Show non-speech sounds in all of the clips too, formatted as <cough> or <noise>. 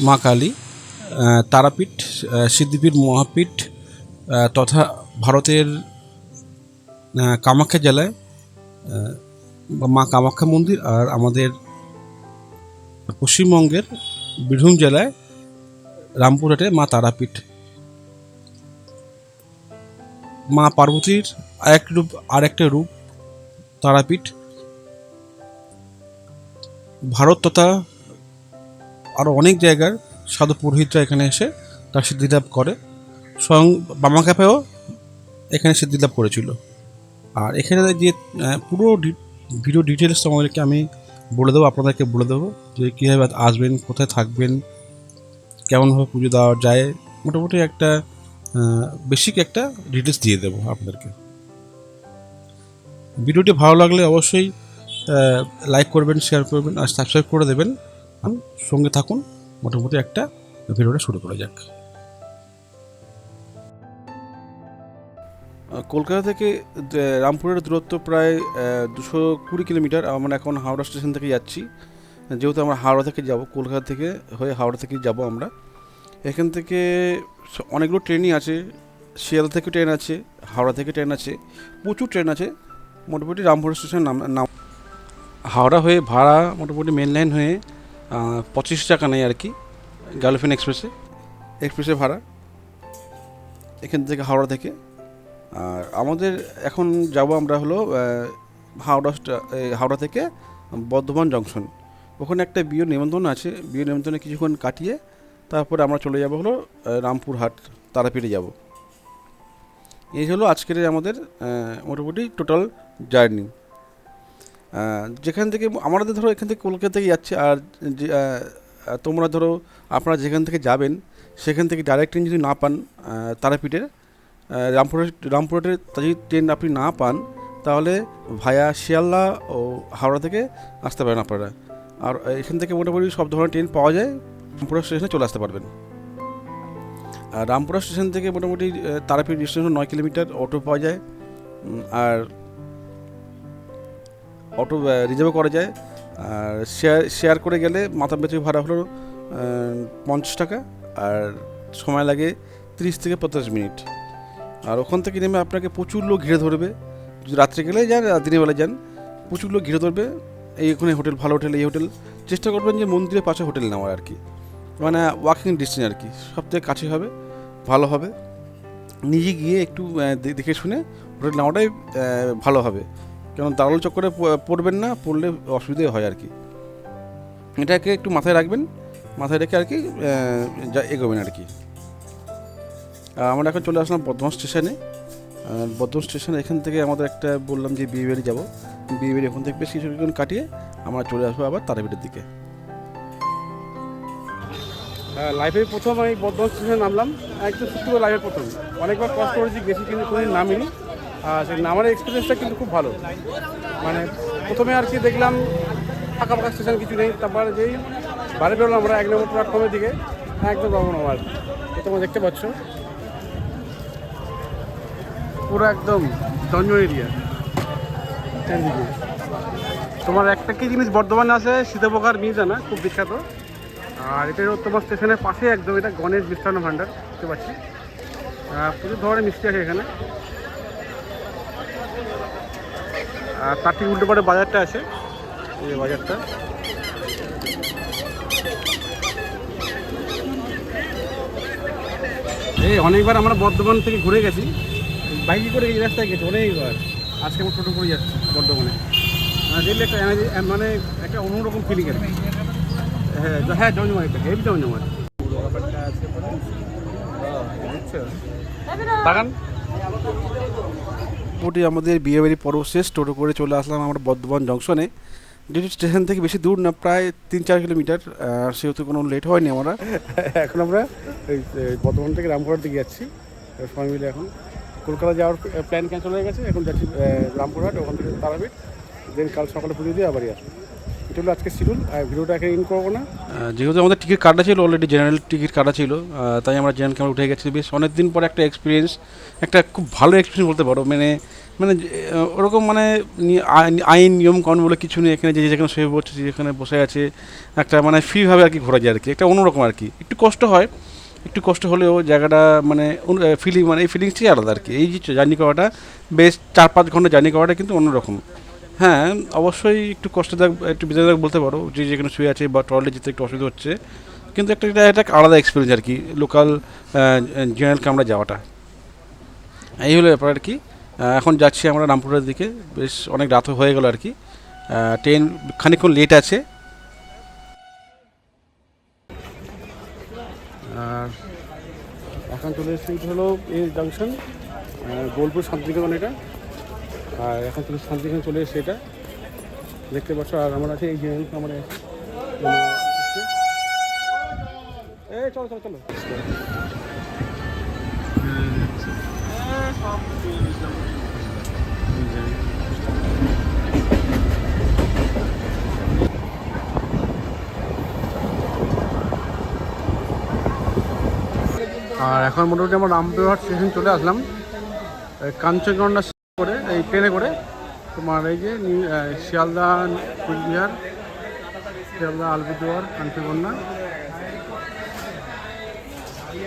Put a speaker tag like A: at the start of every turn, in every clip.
A: মা কালী তারাপীঠ সিদ্ধিপীঠ, মহাপীঠ তথা ভারতের কামাখ্যা জেলায় মা কামাখ্যা মন্দির আর আমাদের পশ্চিমবঙ্গের বীরভূম জেলায় রামপুরহাটে মা তারাপীঠ। মা পার্বতীর আরেক রূপ, আরেকটা রূপ তারাপীঠ। ভারত তথা আরও অনেক জায়গার সাধু পুরোহিতরা এখানে এসে তার সিদ্ধিলাভ করে। স্বয়ং বামা ক্যাপেও এখানে সিদ্ধিলাভ করেছিল। আর এখানে যে পুরো ভিডিও ডিটেলস তোমাদেরকে আমি বলে দেবো, আপনাদেরকে বলে দেবো যে কীভাবে আসবেন, কোথায় থাকবেন, কেমনভাবে পুজো দেওয়া যায়, মোটামুটি একটা বেসিক একটা ডিটেলস দিয়ে দেবো আপনাদেরকে। ভিডিওটি ভালো লাগলে অবশ্যই লাইক করবেন শেয়ার করবেন আর সাবস্ক্রাইব করে দেবেন। সঙ্গে থাকুন। মোটামুটি একটা ভিডিওটা শুরু করা যাক। কলকাতা থেকে রামপুরের দূরত্ব প্রায় দুশো কুড়ি কিলোমিটার। আমরা এখন হাওড়া স্টেশন থেকে যাচ্ছি। যেহেতু আমরা হাওড়া থেকে যাব, কলকাতা থেকে হয়ে হাওড়া থেকে যাব আমরা। এখান থেকে অনেকগুলো ট্রেনই আছে। শিয়াল থেকে ট্রেন আছে, হাওড়া থেকে ট্রেন আছে, প্রচুর ট্রেন আছে। মোটামুটি রামপুর স্টেশন নাম নাম হাওড়া হয়ে ভাড়া মোটামুটি মেন লাইন হয়ে পঁচিশ টাকা নেই আর কি গার্লফ্রেন্ড এক্সপ্রেসে এক্সপ্রেসে ভাড়া, এখান থেকে হাওড়া থেকে। আর আমাদের এখন যাব আমরা হলো হাওড়া হাওড়া থেকে বর্ধমান জংশন ওখানে একটা বিয়ে নিমন্ত্রণ আছে বিয়ে নিমন্ত্রণে কিছুক্ষণ কাটিয়ে তারপরে আমরা চলে যাব হলো রামপুরহাট, তারাপীঠে যাব। এই হলো আজকের আমাদের মোটামুটি টোটাল জার্নি যেখান থেকে আমাদের ধরো এখান থেকে কলকাতা থেকে যাচ্ছে আর তোমরা ধরো আপনারা যেখান থেকে যাবেন, সেখান থেকে ডাইরেক্ট ট্রেন যদি না পান তারাপীঠের রামপুরের রামপুরহাটের যদি ট্রেন আপনি না পান, তাহলে ভায়া শিয়ালদা ও হাওড়া থেকে আসতে পারেন আপনারা। আর এখান থেকে মোটামুটি সব ধরনের ট্রেন পাওয়া যায়, রামপুরা স্টেশনে চলে আসতে পারবেন। আর রামপুরা স্টেশন থেকে মোটামুটি তারাপীঠ স্টেশন নয় কিলোমিটার অটো পাওয়া যায়। আর অটো রিজার্ভ করা যায়। আর শেয়ার শেয়ার করে গেলে মাথা পেছু ভাড়া হলো পঞ্চাশ টাকা, আর সময় লাগে তিরিশ থেকে পঞ্চাশ মিনিট। আর ওখান থেকে নেমে আপনাকে প্রচুর লোক ঘিরে ধরবে। যদি রাত্রে গেলে যান দিনের বেলা যান, প্রচুর লোক ঘিরে ধরবে। এই ওখানে হোটেল, ভালো হোটেল, এই হোটেল। চেষ্টা করবেন যে মন্দিরের পাশে হোটেল নেওয়ার আর কি। মানে ওয়াকিং ডিস্টেন্স আর কি। সব থেকে কাছে হবে, ভালো হবে। নিজে গিয়ে একটু দেখে শুনে হোটেল নেওয়াটাই ভালো হবে। কারণ দালাল চক্করে পড়বেন না, পড়লে অসুবিধে হয় আর কি। এটাকে একটু মাথায় রাখবেন, মাথায় রেখে আর কি যা এগোবেন আর কি। আমরা এখন চলে আসলাম বর্ধমান স্টেশনে। বর্ধমান স্টেশন এখান থেকে আমাদের একটা বললাম যে বিয়েবাড়ি যাব। বিয়েবাড়ি ওখান থেকে বেশ কিছুক্ষণ কাটিয়ে আমরা চলে আসব আবার তারাপীঠের দিকে।
B: লাইফে প্রথম আমি বর্ধমান স্টেশনে নামলাম। একদম সত্যি করে লাইফে প্রথম। অনেকবার কষ্ট করেছি, গেছি কিন্তু নামিনি। নামার এক্সপিরিয়েন্সটা কিন্তু খুব ভালো। মানে প্রথমে আর কি দেখলাম ফাঁকা ফাঁকা স্টেশন কিছু নেই, তারপর যেই বাড়ি বেরোলাম আমরা এক নম্বর প্ল্যাটফর্মের দিকে হ্যাঁ একদম রকম আমার তোমরা দেখতে পাচ্ছ। পুরো একদম দঞ্জন এরিয়া চারিদিকে তোমার একটা কি জিনিস বর্ধমানে আছে? সীতাপোকার মিউজিয়াম খুব বিখ্যাত। আর এটা তোমার স্টেশনের পাশে একদম এটা গণেশ মিষ্টান্ন ভাণ্ডার, দেখতে পাচ্ছি। প্রচুর ধরনের মিষ্টি আছে এখানে আর তার ঠিক উল্টো পারে বাজারটা আছে। এই বাজারটা। এই অনেকবার আমরা বর্ধমান থেকে ঘুরে গেছি। বাইকে করে এই রাস্তায় গেছি অনেকবার। আজকে আমার টোটো করে যাচ্ছি বর্ধমানে। মানে দেখলে একটা এনার্জি মানে একটা অন্যরকম ফিলিং আর হ্যাঁ হ্যাঁ জমজমাট একটা হেভি জমজমাট বাগান?
A: মোটামুটি আমাদের বিয়েবাড়ি পর্ব শেষ, টোটো করে চলে আসলাম আমরা বর্ধমান জংশনে। যেহেতু স্টেশন থেকে বেশি দূর না, প্রায় তিন চার কিলোমিটার সেহেতু কোনো লেট হয়নি আমরা।
B: এখন আমরা এই বর্ধমান থেকে রামপুরহাট দিকে যাচ্ছি। সবাই মিলে এখন কলকাতা যাওয়ার প্ল্যান ক্যান্সেল হয়ে গেছে। এখন যাচ্ছি রামপুরহাট, ওখান থেকে তারাপীঠ। দেন কাল সকালে পুজো দিয়ে আবারই আসব। এটা আজকে শিডিউল, আর ভিডিওটা এখানে ইন করব না।
A: যেহেতু আমাদের টিকিট কাটা ছিল অলরেডি জেনারেল টিকিট কাটা ছিল তাই আমরা জেনারেল ক্যামেরা উঠে গেছি। বেশ অনেক দিন পর একটা এক্সপিরিয়েন্স একটা খুব ভালো এক্সপিরিয়েন্স বলতে পারো। মানে মানে ওরকম মানে আইন, নিয়ম, কানুন বলে কিছু নেই এখানে, যে যেখানে শুয়ে পড়ছে যেখানে বসে আছে। একটা মানে ফ্রিভাবে আর কি ঘোরা যায় আর কি। একটা অন্যরকম আর কি। একটু কষ্ট হয়, একটু কষ্ট হলেও জায়গাটা মানে ফিলিং মানে এই ফিলিংসটাই আলাদা আর কি। এই যে জার্নি করাটা, বেশ চার পাঁচ ঘণ্টা জার্নি করাটা কিন্তু অন্যরকম। হ্যাঁ অবশ্যই একটু কষ্টদায়ক একটু বেদনাদায়ক বলতে পারো, যে যেখানে শুয়ে আছে বা টয়লেট যেতে একটু অসুবিধা হচ্ছে। কিন্তু একটা, এটা একটা আলাদা এক্সপিরিয়েন্স আর কি লোকাল জেনারেল কামরা যাওয়াটা। এই হলো ব্যাপার আর কি। এখন যাচ্ছি আমরা রামপুরের দিকে, বেশ অনেক রাত হয়ে গেল আর কি। ট্রেন খানিকক্ষণ লেট আছে।
B: আর এখন চলে এসেছি হলো এই জাংশন বোলপুর শান্তিনিকেতন এটা। আর এখন চলে শান্তিনিকেতন চলে এসেছে এটা। দেখতে পাচ্ছ, আর আমরা আছে এই জেনারেল কামড়ে এই চলো আর এখন মোটামুটি আমরা রামপুরহাট স্টেশন চলে আসলাম। কাঞ্চনজঙ্ঘা করে, এই ট্রেনে করে তোমার এই যে শিয়ালদা কুচবিহার, শিয়ালদা আলবিদুয়ার, কাঞ্চনকন্যা।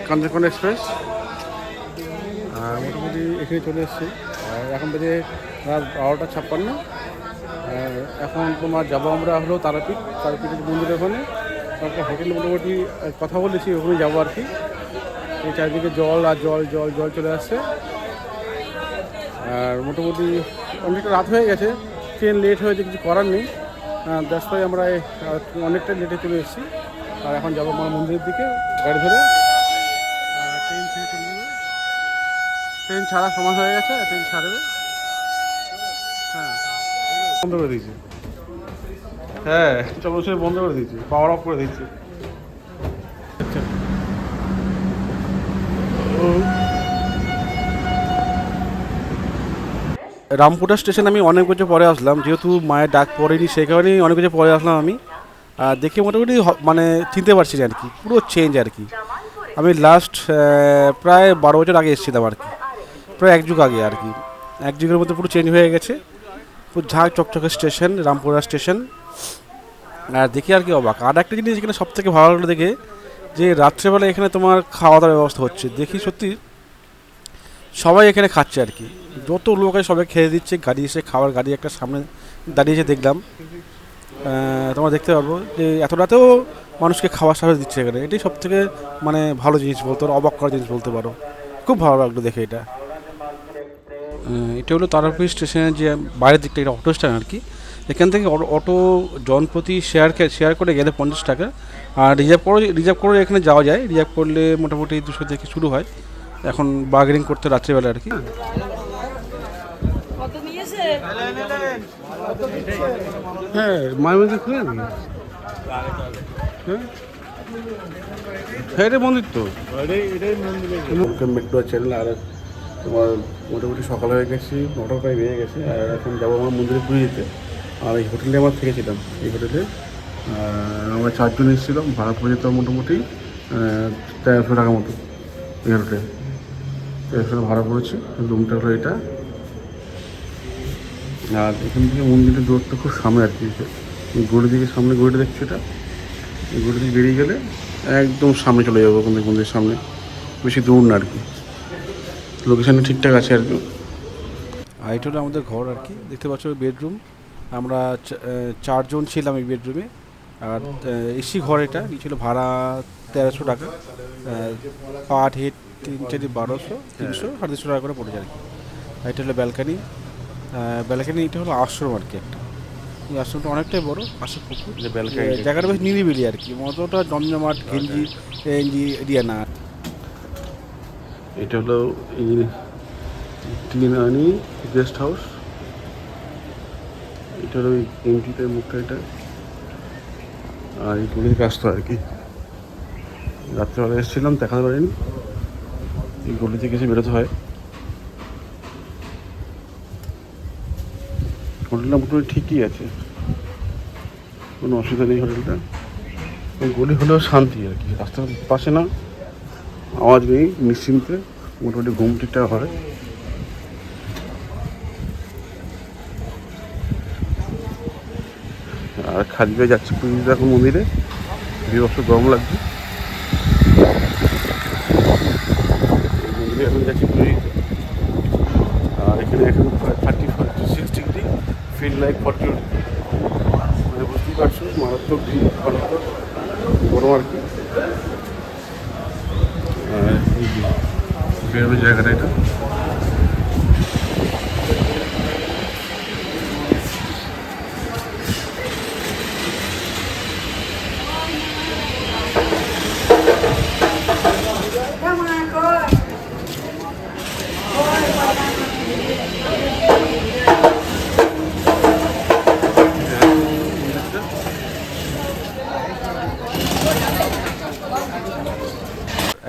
B: কাঞ্চনকন্যা এক্সপ্রেস। মোটামুটি এখানে চলে এসেছি। এখন বেজে রাত বারোটা ছাপ্পান্ন। এখন তোমার যাব আমরা হলো তারাপীঠ। তারাপীঠের মন্দিরের ওখানে একটা হোটেল মোটামুটি কথা বলেছি, ওখানে যাব আর কি। এই চারিদিকে জল আর জল জল জল চলে আসছে। আর মোটামুটি অনেকটা রাত হয়ে গেছে। ট্রেন লেট হয়েছে কিছু করার নেই। ব্যস্তই আমরা এই, আহ, অনেকটা লেটে চলে এসেছি। আর এখন যাব আমার মন্দিরের দিকে গাড়ি ধরে। ট্রেন ছেড়ে চলে যাবে। ট্রেন ছাড়া সময় হয়ে গেছে ট্রেন ছাড়বে। হ্যাঁ। বন্ধ করে দিয়েছি। হ্যাঁ চলো বন্ধ করে দিয়েছি পাওয়ার অফ করে দিয়েছি।
A: রামপুরা স্টেশন আমি অনেক বছর পরে আসলাম, যেহেতু মায়ের ডাক পড়েনি সেই কারণেই অনেক বছর পরে আসলাম আমি। আর দেখে মোটামুটি মানে চিনতে পারছি আর কি, পুরো চেঞ্জ আর কি। আমি লাস্ট প্রায় বারো বছর আগে এসেছিলাম আর কি, প্রায় এক যুগ আগে আর কি। এক যুগের মধ্যে পুরো চেঞ্জ হয়ে গেছে, পুরো ঝাঁক চকচকে স্টেশন, রামপুরা স্টেশন। আর দেখি আর কি অবাক। আর একটা জিনিস এখানে সব থেকে ভালো লাগল দেখে, যে রাত্রেবেলা এখানে তোমার খাওয়া দাওয়ার ব্যবস্থা হচ্ছে। দেখি সত্যি সবাই এখানে খাচ্ছে আর কি। যত লোক সবাই খেয়ে দিচ্ছে গাড়ি এসে খাওয়ার গাড়ি একটা সামনে দাঁড়িয়েছে দেখলাম। আহ, তোমরা দেখতে পারব যে এত রাতেও মানুষকে খাওয়ার সার্ভিস দিচ্ছে এখানে। এটাই সব থেকে মানে ভালো জিনিস বলতে পারো অবাক করা জিনিস বলতে পারো। খুব ভালো লাগল দেখে এটা। এটা হলো তারাপীঠ স্টেশনের যে বাইরের দিকটা এটা অটো স্ট্যান্ড আর কি। এখান থেকে অটো- অটো জনপ্রতি শেয়ার শেয়ার করে গেলে পঞ্চাশ টাকা। আর রিজার্ভ করে রিজার্ভ করে এখানে যাওয়া যায়। রিজার্ভ করলে মোটামুটি দুশো থেকে শুরু হয়। এখন বার্গেনিং করতে রাত্রিবেলা আর কি।
B: হ্যাঁ মায়ের মন্দির খুলে নাকি? হ্যাঁ? হ্যাঁ এটা মন্দির তো। মেট্রো চ্যানেল আর তোমার মোটামুটি সকাল হয়ে গেছি নটা প্রায় বেজে গেছে আর এখন যাব আমার মন্দিরে পুজো দিতে। আর এই হোটেলে আমার থেকেছিলাম এই হোটেলে আমরা চারজন এসেছিলাম ভাড়া পড়ে যেত মোটামুটি তেরোশো টাকা মতো এই হোটেলে তেরোশো ভাড়া পড়েছে রুমটা হলো এটা। আর এখান থেকে মন্দিরের দূরত্ব খুব সামনে আর কি গড়ি দিকে সামনে গড়িটা দেখছি এটা। গড়ি দিকে বেরিয়ে গেলে একদম সামনে চলে যাব ওখান থেকে মন্দিরের সামনে। বেশি দূর না আর কি। লোকেশানটা ঠিকঠাক আছে আর কি।
A: আর এটা হলো আমাদের ঘর আর কি। দেখতে পাচ্ছ বেডরুম। আমরা চারজন ছিলাম এই বেডরুমে। আর এসি ঘর এটা। নিয়েছিল ভাড়া তেরোশো টাকা। পার হেড তিন চারি বারোশো তিনশো সাড়ে তিনশো টাকা করে পড়ে যায় আর কি। আর এটা হলো ব্যালকানি। ব্যালকানি এটা হলো আশ্রম আর কি একটা। এই আশ্রমটা অনেকটাই বড় পাশে পুকুর। জায়গাটা বেশ নিরিবিলি আর কি। অতটা জমজমাট গেঞ্জি গেঞ্জি এরিয়া না
B: এটা হলো টিনানি গেস্ট হাউস। এটা হলো এন্ট্রিটার মুখটা এটা। আর এই গলির কাজটা আর কি। রাত্রেবেলা এসেছিলাম দেখাতে পারিনি। এই গলি থেকে এসে বেরোতে হয়। হোটেলটা মোটামুটি ঠিকই আছে। কোনো অসুবিধা নেই হোটেলটা। ওই গলি হলেও শান্তি আর কি। রাস্তার পাশে না, আওয়াজ নেই, নিশ্চিন্তে মোটামুটি ঘুম ঠিকঠাক হয়।
A: আর খালি যাচ্ছি পুজো দেখো মন্দিরে। বিভক্ত গরম লাগছে। মন্দিরে এখন যাচ্ছি পুজো আর এখানে এখন thirty six degree feel like forty মানে বুঝতেই পারছ, মারাত্মক মারাত্মক গরম আর কি। বেরোনোর জায়গাটা এটা।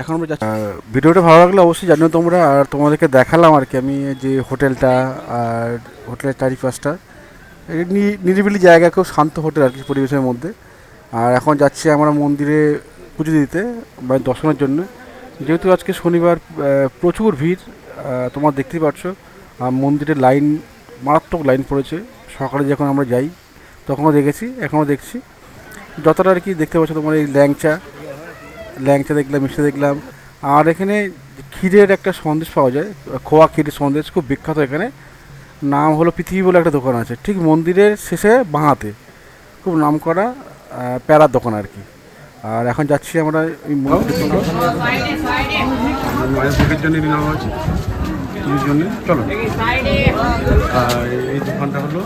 A: এখন আমরা ভিডিওটা ভালো লাগলে অবশ্যই জানিও তোমরা, আর তোমাদেরকে দেখালাম আর কি আমি যে হোটেলটা আর হোটেলের চারিপাশটা নিরিবিলি জায়গা খুব শান্ত হোটেল আর কি পরিবেশের মধ্যে। আর এখন যাচ্ছি আমরা মন্দিরে পুজো দিতে মানে দর্শনের জন্য। যেহেতু আজকে শনিবার প্রচুর ভিড় তোমরা দেখতেই পাচ্ছ, আর মন্দিরে লাইন, মারাত্মক লাইন পড়েছে। সকালে যখন আমরা যাই, তখনও দেখেছি, এখনও দেখছি। যতটা আর কি দেখতে পাচ্ছ তোমার এই ল্যাংচা ল্যাংচা দেখলাম, মিষ্টি দেখলাম। আর এখানে ক্ষীরের একটা সন্দেশ পাওয়া যায়, খোয়া ক্ষীরের সন্দেশ, খুব বিখ্যাত এখানে। নাম হলো পৃথিবী বলে একটা দোকান আছে, ঠিক মন্দিরের শেষে বাঁহাতে। খুব নাম করা প্যারার দোকান আর কি। আর এখন যাচ্ছি আমরা চলো। আর এই দোকানটা হলো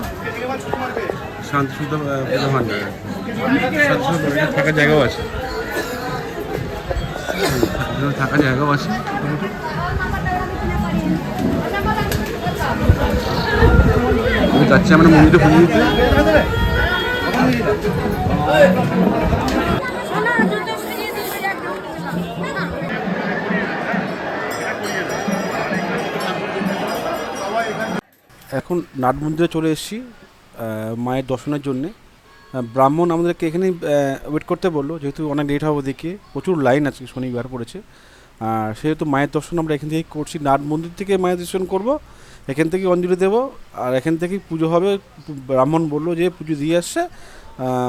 A: থাকার জায়গাও আছে। আমি যাচ্ছি আমরা মন্দিরে
C: একটু
A: এখন নাট মন্দিরে চলে এসেছি মায়ের দর্শনের জন্যে। ব্রাহ্মণ আমাদেরকে এখানে ওয়েট করতে বলল। যেহেতু অনেক লেট হবে ওদিকে, প্রচুর লাইন আছে শনিবার পড়েছে। আর সেহেতু মায়ের দর্শন আমরা এখান থেকেই করছি। নাট মন্দির থেকে মায়ের দর্শন করব, এখান থেকে অঞ্জলি দেবো, আর এখান থেকেই পুজো হবে। ব্রাহ্মণ বলল যে পুজো দিয়ে আসছে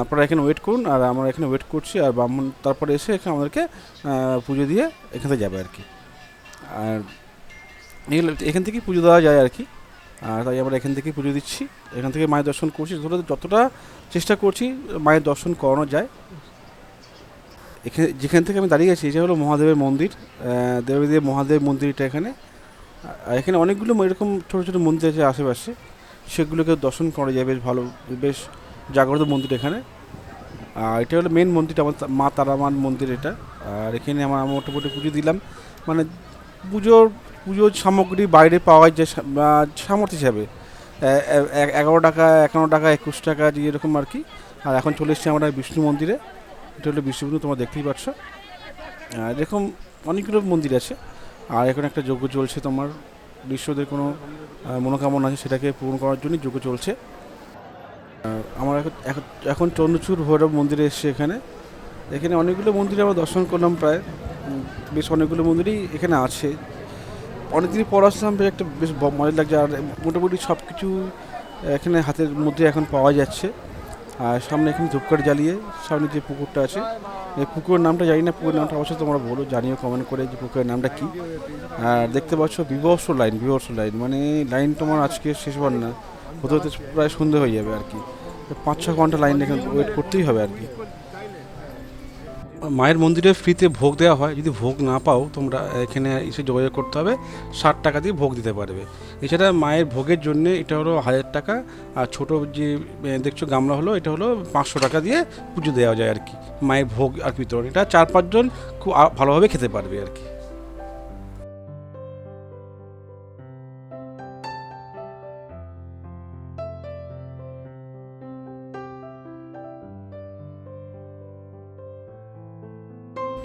A: আপনারা এখানে ওয়েট করুন, আর আমরা এখানে ওয়েট করছি, আর ব্রাহ্মণ তারপরে এসে এখানে আমাদেরকে পুজো দিয়ে এখান থেকে যাবে আর কি। আর এখান থেকেই পুজো দেওয়া যায় আর কি। তাই আমরা এখান থেকেই পুজো দিচ্ছি। এখান থেকে মায়ের দর্শন করছি। যতটা যতটা চেষ্টা করছি মায়ের দর্শন করানো যায়। এখানে যেখান থেকে আমি দাঁড়িয়ে আছি, এটা হলো মহাদেবের মন্দির। দেবদেব মহাদেব মন্দিরটা এখানে। এখানে অনেকগুলো এরকম ছোটো ছোটো মন্দির আছে আশেপাশে। সেগুলোকে দর্শন করা যায়। বেশ ভালো, বেশ জাগ্রত মন্দির এখানে। আর এটা হলো মেন মন্দিরটা, আমার মা তারামান মন্দির এটা। আর এখানে আমার মোটামুটি পুজো দিলাম। মানে পুজোর পুজোর সামগ্রী বাইরে পাওয়া যায় সামর্থ্য হিসাবে এগারো টাকা, একান্ন টাকা, একুশ টাকা, যে এরকম আর কি। আর এখন চলে এসেছি আমরা বিষ্ণু মন্দিরে। এটা হলো বিষ্ণু মন্দির তোমরা দেখতেই পাচ্ছ। এরকম অনেকগুলো মন্দির আছে। আর এখন একটা যজ্ঞ চলছে তোমার। বিশ্বদের কোনো মনোকামনা আছে সেটাকে পূরণ করার জন্য যজ্ঞ চলছে। আমরা এখন, এখন- এখন চন্দ্রচূড় ভৈরব মন্দিরে এসেছি এখানে। এখানে অনেকগুলো মন্দিরে আমরা দর্শন করলাম প্রায়। বেশ অনেকগুলো মন্দিরই এখানে আছে। অনেকদিন পর আসলাম বেশ একটা বেশ মজা লাগছে। আর মোটামুটি সব কিছু এখানে হাতের মধ্যে এখন পাওয়া যাচ্ছে। আর সামনে এখানে ধূপকাঠি জ্বালিয়ে সামনে যে পুকুরটা আছে, এই পুকুরের নামটা জানি না, পুকুরের নামটা অবশ্যই তোমরা বলো, জানিও কমেন্ট করে যে পুকুরের নামটা কী। আর দেখতে পাচ্ছ বিভৎস লাইন বিভৎস লাইন মানে লাইন তোমার আজকে শেষ হবার না, হতে হতে প্রায় সন্ধে হয়ে যাবে আর কি। পাঁচ ছ ঘণ্টা লাইন এখানে ওয়েট করতেই হবে আর কি। মায়ের মন্দিরে ফ্রিতে ভোগ দেওয়া হয়। যদি ভোগ না পাও, তোমরা এখানে এসে যোগাযোগ করতে হবে। ষাট টাকা দিয়ে ভোগ দিতে পারবে। এছাড়া মায়ের ভোগের জন্য এটা হলো হাজার টাকা। আর ছোটো যে দেখছ গামলা হলো, এটা হলো পাঁচশো টাকা দিয়ে পুজো দেওয়া যায় আর কি। মায়ের ভোগ আর বিতরণ এটা চার পাঁচজন খুব ভালোভাবে খেতে পারবে আর কি।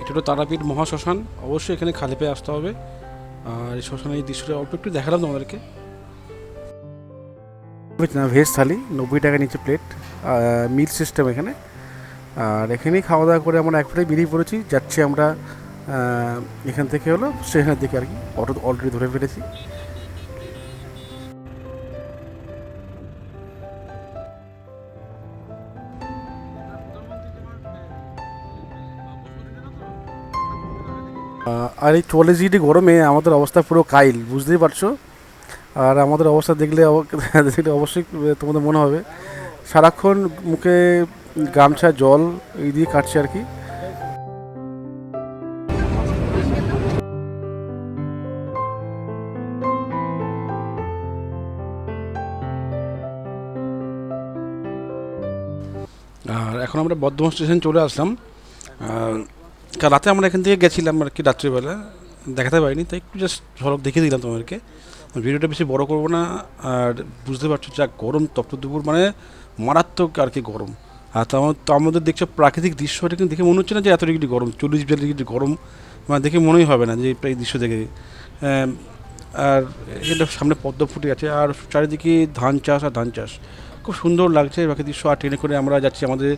A: এটা তারাপীঠ মহাশ্মশান, অবশ্যই এখানে খালি পেয়ে আসতে হবে। আর এই শ্মশানের এই দৃশ্যটা অল্প একটু দেখালাম তোমাদেরকে। ভেজ থালি, নব্বই টাকা নিচে প্লেট মিল সিস্টেম এখানে। আর এখানেই খাওয়া দাওয়া করে আমরা একবারে বেরিয়ে পড়েছি, যাচ্ছি আমরা এখান থেকে হলো সেখানের দিকে আর কি। অটো অলরেডি ধরে ফেলেছি। আর এই চল্লিশ ডিগ্রি গরমে আমাদের অবস্থা পুরো কাইল, বুঝতেই পারছ? আর আমাদের অবস্থা দেখলে <laughs> দেখলে অবশ্যই তোমাদের মনে হবে। সারাক্ষণ মুখে গামছা, জল, এই দিয়ে কাটছে আর কি। আর এখন আমরা বর্ধমান স্টেশন চলে আসলাম। কাল রাতে আমরা এখান থেকে গেছিলাম আর কি রাত্রিবেলা, দেখাতে পারিনি, তাই একটু জাস্ট ঝলক দেখিয়ে দিলাম তোমাদেরকে। ভিডিওটা বেশি বড় করব না, আর বুঝতে পারছ যা গরম, তপ্ত দুপুর মানে মারাত্মক আর কি গরম। আর তার মধ্যে দেখছ প্রাকৃতিক দৃশ্যটা কিন্তু দেখে মনে হচ্ছে না যে এত ডিগ্রি গরম, চল্লিশ বিয়াল্লিশ ডিগ্রি গরম মানে দেখে মনেই হবে না যে এই দৃশ্য দেখে। আর এটা সামনে পদ্ম ফুটে আছে, আর চারিদিকে ধান চাষ আর ধান চাষ। খুব সুন্দর লাগছে বাকি দৃশ্য। আর ট্রেনে করে আমরা যাচ্ছি আমাদের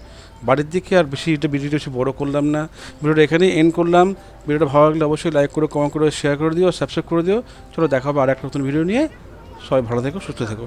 A: বাড়ির দিকে। আর বেশি এটা ভিডিওটা বেশি বড়ো করলাম না। ভিডিওটা এখানেই এন্ড করলাম। ভিডিওটা ভালো লাগলে অবশ্যই লাইক করে কমেন্ট করে শেয়ার করে দিও সাবস্ক্রাইব করে দিও। চলো দেখা হবে আর একটা নতুন ভিডিও নিয়ে। সবাই ভালো থেকো, সুস্থ থেকো।